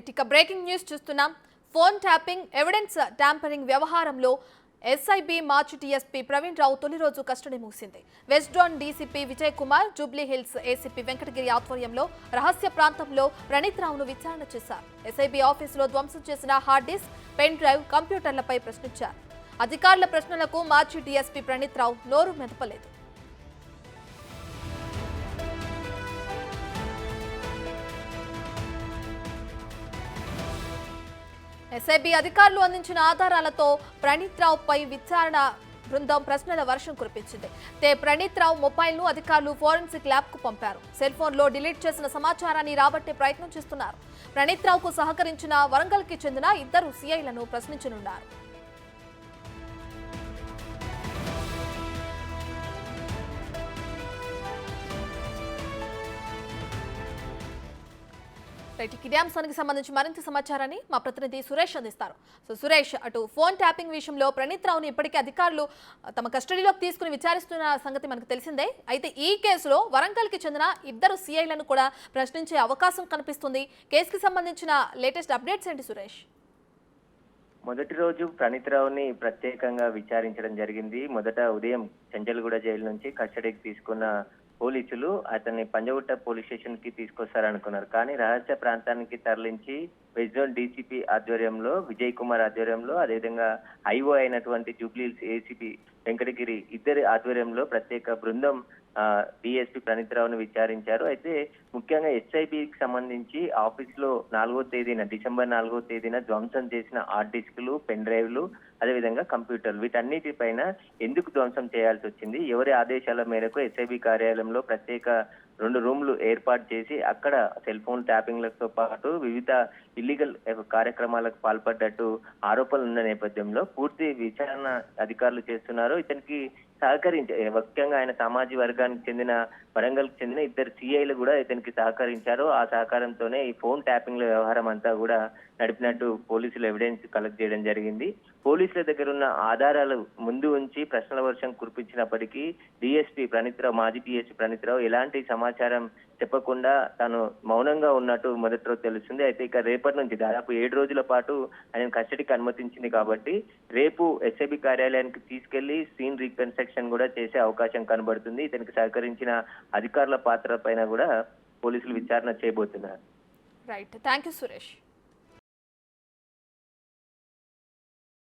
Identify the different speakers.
Speaker 1: Right ఇక breaking news చూస్తున్నాం. Phone tapping evidence tampering వ్యవహారంలో ఎస్ఐబి మార్చి టీఎస్పీ ప్రవీణ్ రావు తొలి రోజు కస్టడీ ముగిసింది. West zone DCP Vijay Kumar Jubilee Hills ACP Venkatagiri ఆధ్వర్యంలో రహస్య ప్రాంతంలో ప్రణీత్ రావును విచారణ చేశారు. ఎస్ఐబి ఆఫీసులో ధ్వంసం చేసిన హార్డ్ డిస్క్ పెన్ డ్రైవ్ కంప్యూటర్లపై ప్రశ్నించారు. అధికారుల ప్రశ్నలకు మార్చి డీఎస్పీ ప్రణీత్ రావు నోరు మెదపలేదు. ఎస్ఐబి అధికారులు అందించిన ఆధారాలతో ప్రణీత్ రావుపై విచారణ బృందం ప్రశ్నల వర్షం కురిపించింది. తే ప్రణీత్ రావు మొబైల్ను అధికారులు ఫోరెన్సిక్ ల్యాబ్కు పంపారు. సెల్ ఫోన్లో డిలీట్ చేసిన సమాచారాన్ని రాబట్టే ప్రయత్నం చేస్తున్నారు. ప్రణీత్ రావుకు సహకరించిన వరంగల్కి చెందిన ఇద్దరు సీఐలను ప్రశ్నించనున్నారు. రైట్ ఇదే అంశానికి సంబంధించి మరింత సమాచారాన్ని మా ప్రతినిధి సురేష్ అందిస్తారు. సో సురేష్ అటు ఫోన్ ట్యాపింగ్ విషయంలో ప్రణీత్ రావుని ఇప్పటికే అధికారులు తమ కస్టడీలోకి తీసుకుని విచారిస్తున్న సంగతి మనకు తెలిసిందే. అయితే ఈ కేసులో వరంగల్కి చెందిన ఇద్దరు సీఐలను కూడా ప్రశ్నించే అవకాశం కనిపిస్తుంది. కేసుకి సంబంధించిన లేటెస్ట్ అప్డేట్స్ ఏంటి సురేష్?
Speaker 2: మొదటి రోజు ప్రణీత్ రావుని ప్రత్యేకంగా విచారించడం జరిగింది. మొదట ఉదయం చెంచల్గూడ జైలు నుంచి కస్టడీకి తీసుకున్న పోలీసులు అతన్ని పంజగుట్ట పోలీస్ స్టేషన్కి తీసుకొస్తారనుకున్నారు. కానీ రహస్య ప్రాంతానికి తరలించి వెస్ట్ డీసీపీ ఆధ్వర్యంలో విజయ్ కుమార్ ఆధ్వర్యంలో అదేవిధంగా ఐఓ అయినటువంటి జూబ్లీహిల్స్ ఏసీపీ వెంకటగిరి ఇద్దరి ఆధ్వర్యంలో ప్రత్యేక బృందం డిఎస్పీ ప్రణీతరావును విచారించారు. అయితే ముఖ్యంగా ఎస్ఐబికి సంబంధించి ఆఫీస్లో నాలుగో తేదీన డిసెంబర్ నాలుగో తేదీన ధ్వంసం చేసిన హార్డ్ డిస్క్లు పెన్ డ్రైవ్లు అదేవిధంగా కంప్యూటర్లు. వీటన్నిటిపైన ఎందుకు ధ్వంసం చేయాల్సి వచ్చింది? ఎవరి ఆదేశాల మేరకు ఎస్ఐబి కార్యాలయంలో ప్రత్యేక రెండు రూమ్లు ఏర్పాటు చేసి అక్కడ సెల్ ఫోన్ ట్యాపింగ్లతో పాటు వివిధ ఇల్లీగల్ కార్యక్రమాలకు పాల్పడ్డట్టు ఆరోపణలు ఉన్న నేపథ్యంలో పూర్తి విచారణ అధికారులు చేస్తున్నారు. ఇతనికి సహకరించే ముఖ్యంగా ఆయన సామాజిక వర్గానికి చెందిన వరంగల్కి చెందిన ఇద్దరు సిఐలు కూడా ఇతనికి సహకరించారు. ఆ సహకారంతోనే ఈ ఫోన్ ట్యాపింగ్ల వ్యవహారం అంతా కూడా నడిపినట్టు పోలీసులు ఎవిడెన్స్ కలెక్ట్ చేయడం జరిగింది. పోలీసుల దగ్గర ఉన్న ఆధారాలు ముందు ఉంచి ప్రశ్నల వర్షం కురిపించినప్పటికీ డిఎస్పీ ప్రణీత్రావు మాజీ డిఎస్పీ ప్రణీత్రావు ఎలాంటి సమాచారం చెప్పకుండా తాను మౌనంగా ఉన్నట్టు మొదట్లో తెలుస్తుంది. అయితే ఇక రేపటి నుంచి దాదాపు ఏడు రోజుల పాటు ఆయన కస్టడీకి అనుమతించింది కాబట్టి రేపు ఎస్ఐబి కార్యాలయానికి తీసుకెళ్ళి సీన్ రీకన్స్ట్రక్షన్ కూడా చేసే అవకాశం కనబడుతుంది. ఇతనికి సహకరించిన అధికారుల పాత్ర పైన కూడా పోలీసులు విచారణ చేయబోతున్నారు.
Speaker 1: Right thank you Suresh